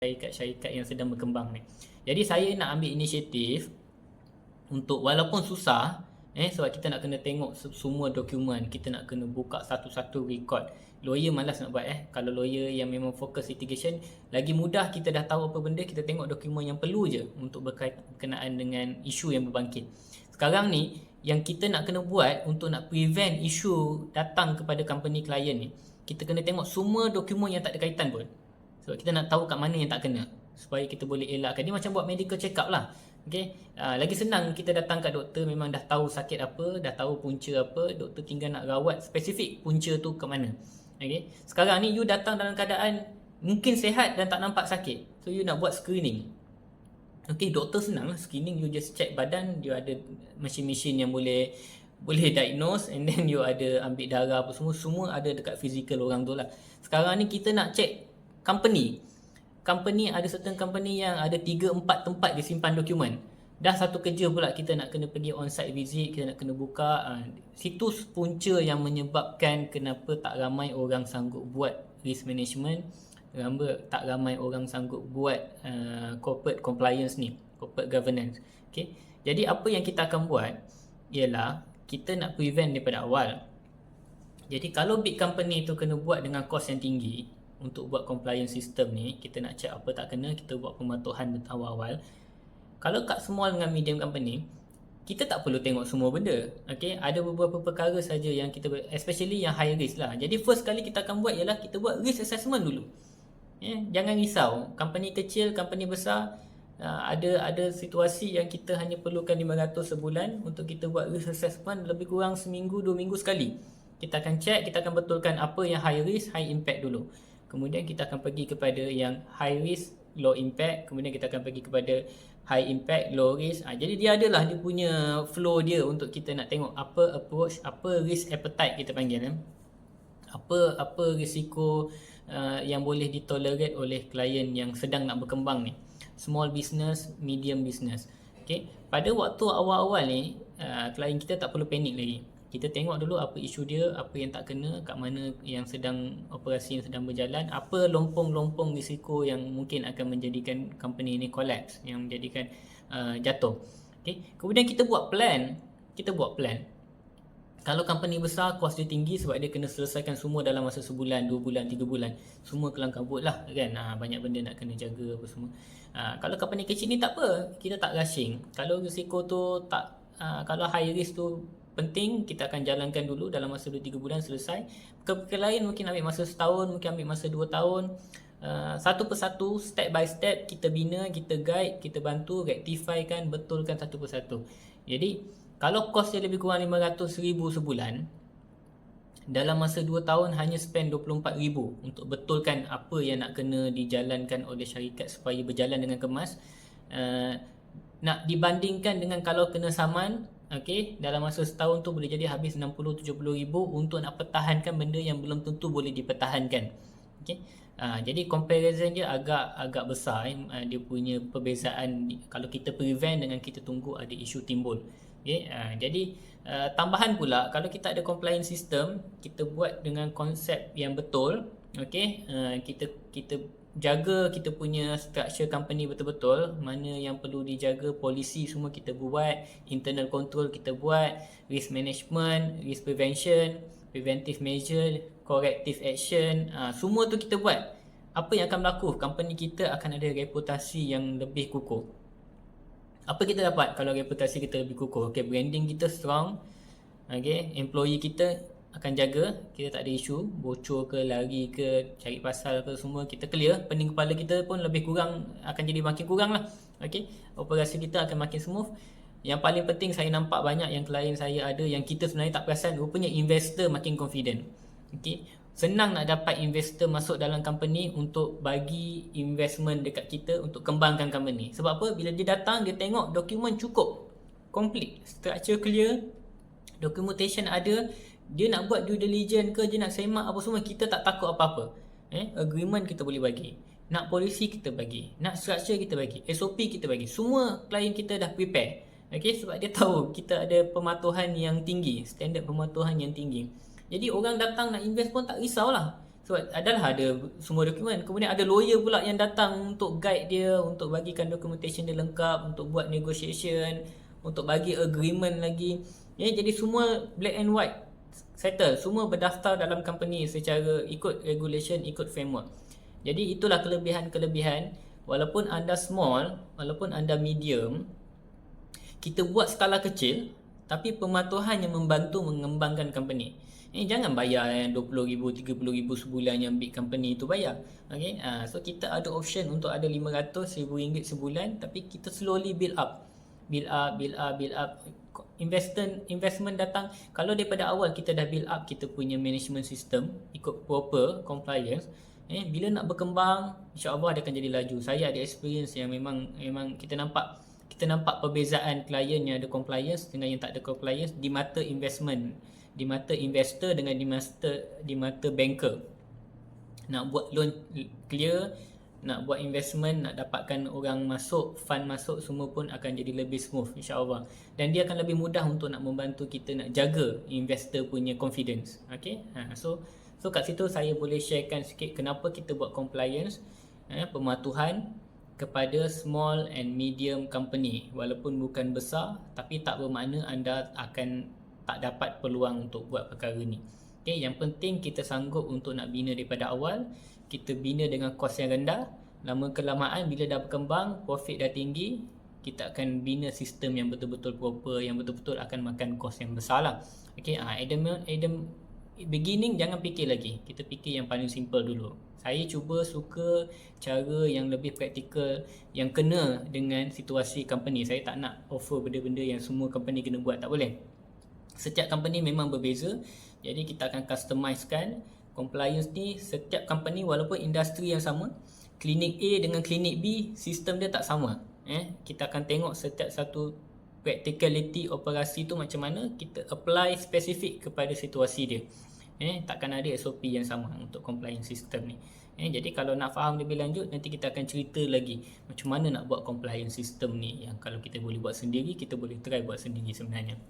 syarikat-syarikat yang sedang berkembang ni. Jadi saya nak ambil inisiatif untuk walaupun susah eh sebab kita nak kena tengok semua dokumen, kita nak kena buka satu-satu record. Lawyer malas nak buat eh. Kalau lawyer yang memang fokus litigation, lagi mudah kita dah tahu apa benda, kita tengok dokumen yang perlu je untuk berkenaan dengan isu yang berbangkit. Sekarang ni yang kita nak kena buat untuk nak prevent isu datang kepada company klien ni, kita kena tengok semua dokumen yang tak ada kaitan pun. Sebab kita nak tahu kat mana yang tak kena supaya kita boleh elakkan. Dia macam buat medical check up lah. Okay. Uh, lagi senang kita datang kat doktor memang dah tahu sakit apa, dah tahu punca apa, doktor tinggal nak rawat spesifik punca tu ke mana. Okay. Sekarang ni you datang dalam keadaan mungkin sehat dan tak nampak sakit. So you nak buat screening. Okay, doktor senang lah screening. You just check badan, you ada mesin-mesin yang boleh boleh diagnose and then you ada ambil darah apa semua semua ada dekat fizikal orang tu lah sekarang ni kita nak check company. Company ada certain company yang ada 3 4 tempat dia simpan dokumen. Dah satu kerja pula kita nak kena pergi on site visit kita nak kena buka uh, situs punca yang menyebabkan kenapa tak ramai orang sanggup buat risk management kenapa tak ramai orang sanggup buat uh, corporate compliance ni corporate governance. Okay? Jadi apa yang kita akan buat ialah kita nak prevent daripada awal. Jadi kalau big company tu kena buat dengan kos yang tinggi untuk buat compliance system ni, kita nak check apa tak kena, kita buat pematuhan awal-awal. Kalau kat small dengan medium company, kita tak perlu tengok semua benda. Okay? Ada beberapa perkara saja yang kita, especially yang high risk lah. Jadi first kali kita akan buat ialah kita buat risk assessment dulu. Yeah? Jangan risau. Company kecil, company besar, Uh, ada ada situasi yang kita hanya perlukan 500 sebulan untuk kita buat risk assessment lebih kurang seminggu dua minggu sekali. Kita akan check, kita akan betulkan apa yang high risk, high impact dulu. Kemudian kita akan pergi kepada yang high risk, low impact. Kemudian kita akan pergi kepada high impact, low risk. Ha, jadi dia adalah dia punya flow dia untuk kita nak tengok apa approach, apa risk appetite kita panggil. Eh? Apa apa risiko uh, yang boleh ditolerate oleh klien yang sedang nak berkembang ni small business, medium business. Okay. Pada waktu awal-awal ni, uh, klien kita tak perlu panik lagi. Kita tengok dulu apa isu dia, apa yang tak kena, kat mana yang sedang operasi yang sedang berjalan, apa lompong-lompong risiko yang mungkin akan menjadikan company ini collapse, yang menjadikan uh, jatuh. Okay. Kemudian kita buat plan, kita buat plan kalau company besar kos dia tinggi sebab dia kena selesaikan semua dalam masa sebulan, dua bulan, tiga bulan. Semua kelang kabut lah kan. Ha, banyak benda nak kena jaga apa semua. Ha, kalau company kecil ni tak apa. Kita tak rushing. Kalau risiko tu tak, ha, kalau high risk tu penting, kita akan jalankan dulu dalam masa dua tiga bulan selesai. Perkara lain mungkin ambil masa setahun, mungkin ambil masa dua tahun. Uh, satu persatu, step by step, kita bina, kita guide, kita bantu, rectify kan, betulkan satu persatu. Jadi, kalau kos dia lebih kurang RM500,000 sebulan dalam masa 2 tahun hanya spend RM24,000 untuk betulkan apa yang nak kena dijalankan oleh syarikat supaya berjalan dengan kemas uh, nak dibandingkan dengan kalau kena saman okay, dalam masa setahun tu boleh jadi habis RM60,000-70,000 untuk nak pertahankan benda yang belum tentu boleh dipertahankan okay. uh, jadi comparison dia agak agak besar eh. uh, dia punya perbezaan kalau kita prevent dengan kita tunggu ada isu timbul Okay, uh, jadi uh, tambahan pula kalau kita ada compliance system kita buat dengan konsep yang betul okay, uh, kita kita jaga kita punya structure company betul-betul. Mana yang perlu dijaga polisi semua kita buat internal control kita buat risk management risk prevention preventive measure corrective action uh, semua tu kita buat. Apa yang akan berlaku? Company kita akan ada reputasi yang lebih kukuh. Apa kita dapat kalau reputasi kita lebih kukuh? Okay, branding kita strong. Okay, employee kita akan jaga kita tak ada isu bocor ke lari ke cari pasal ke semua kita clear pening kepala kita pun lebih kurang akan jadi makin kurang lah okay. operasi kita akan makin smooth yang paling penting saya nampak banyak yang klien saya ada yang kita sebenarnya tak perasan rupanya investor makin confident okay senang nak dapat investor masuk dalam company untuk bagi investment dekat kita untuk kembangkan company. Sebab apa? Bila dia datang, dia tengok dokumen cukup. Complete. Structure clear. Documentation ada. Dia nak buat due diligence ke, dia nak semak apa semua, kita tak takut apa-apa. Eh, agreement kita boleh bagi. Nak polisi kita bagi. Nak structure kita bagi. SOP kita bagi. Semua klien kita dah prepare. Okay, sebab dia tahu kita ada pematuhan yang tinggi. Standard pematuhan yang tinggi. Jadi orang datang nak invest pun tak risaulah. So adalah ada semua dokumen. Kemudian ada lawyer pula yang datang untuk guide dia, untuk bagikan documentation dia lengkap, untuk buat negotiation, untuk bagi agreement lagi. Ya, jadi semua black and white settle. Semua berdaftar dalam company secara ikut regulation, ikut framework. Jadi itulah kelebihan-kelebihan walaupun anda small, walaupun anda medium, kita buat skala kecil tapi pematuhan yang membantu mengembangkan company. Eh jangan bayar yang 20,000, 30,000 sebulan yang big company tu bayar. Okey. Ha, so kita ada option untuk ada 500 1000 ringgit sebulan tapi kita slowly build up. Build up, build up, build up. Investment investment datang kalau daripada awal kita dah build up kita punya management system ikut proper compliance eh bila nak berkembang insya-Allah dia akan jadi laju. Saya ada experience yang memang memang kita nampak kita nampak perbezaan klien yang ada compliance dengan yang tak ada compliance di mata investment di mata investor dengan di mata di mata banker nak buat loan clear nak buat investment nak dapatkan orang masuk fund masuk semua pun akan jadi lebih smooth insyaallah. Dan dia akan lebih mudah untuk nak membantu kita nak jaga investor punya confidence. Okey ha, so so kat situ saya boleh sharekan sikit kenapa kita buat compliance eh, pematuhan kepada small and medium company. Walaupun bukan besar tapi tak bermakna anda akan tak dapat peluang untuk buat perkara ni. Okay, yang penting kita sanggup untuk nak bina daripada awal, kita bina dengan kos yang rendah, lama kelamaan bila dah berkembang, profit dah tinggi, kita akan bina sistem yang betul-betul proper, yang betul-betul akan makan kos yang besar lah. Okay, ah, Adam, Adam, beginning jangan fikir lagi, kita fikir yang paling simple dulu. Saya cuba suka cara yang lebih praktikal yang kena dengan situasi company. Saya tak nak offer benda-benda yang semua company kena buat, tak boleh setiap company memang berbeza jadi kita akan customizekan compliance ni setiap company walaupun industri yang sama klinik A dengan klinik B sistem dia tak sama. Eh kita akan tengok setiap satu practicality operasi tu macam mana kita apply spesifik kepada situasi dia. Eh takkan ada SOP yang sama untuk compliance system ni. Eh jadi kalau nak faham lebih lanjut nanti kita akan cerita lagi macam mana nak buat compliance system ni yang kalau kita boleh buat sendiri kita boleh try buat sendiri sebenarnya